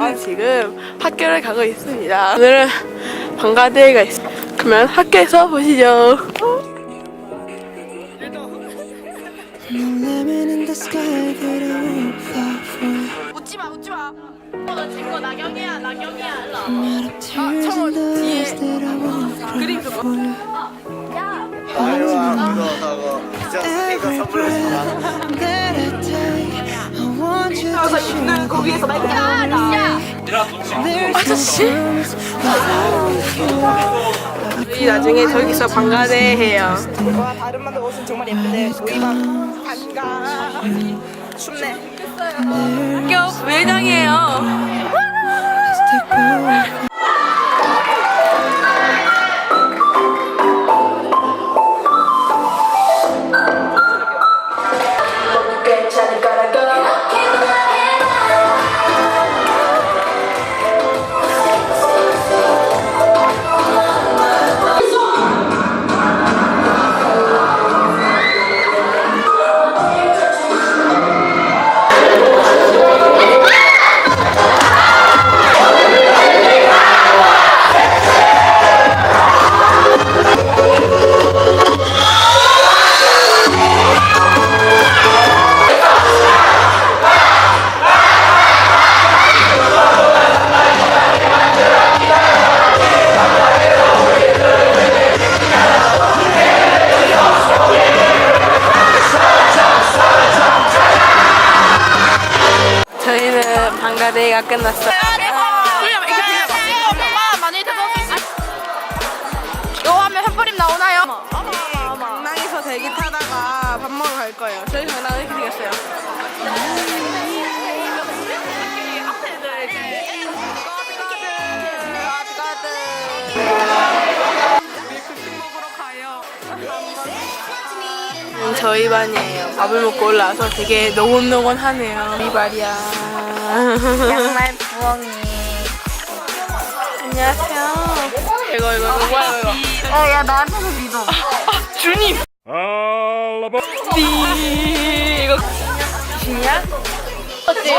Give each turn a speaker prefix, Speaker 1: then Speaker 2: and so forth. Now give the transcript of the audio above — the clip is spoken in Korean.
Speaker 1: 저희는 지금 학교를 가고 있습니다. 오늘은 방과대회가 있어요. 그러면 학교에서 보시죠. 웃지 마, 웃지 마. 너 친구 나경이야, 나경이야. 청원
Speaker 2: and
Speaker 1: 뒤에 그림 그거.
Speaker 2: that I take, I want you to show
Speaker 1: 거기에서 나
Speaker 2: there's
Speaker 1: 아저씨. 우리 나중에 저기서 방과대 해요.
Speaker 3: 와 다른 만들 옷은 정말 예쁜데 반가 춥네
Speaker 1: 학교 부회장이에요.
Speaker 4: 이거 하면 나오나요?
Speaker 1: 강낭에서 대기 타다가 밥 먹으러 갈 거예요. 저희 강낭은 이렇게 생겼어요. 저희 반이에요. 밥을 먹고 올라와서 되게 노곤노곤하네요. 이 말이야.
Speaker 4: 양말 부엉이.
Speaker 1: 안녕하세요. 이거 이거 이거 뭐야 이거.
Speaker 4: 어, 야 나한테도 믿어.
Speaker 1: 주님. 띠 이거 신이야?
Speaker 4: 어때?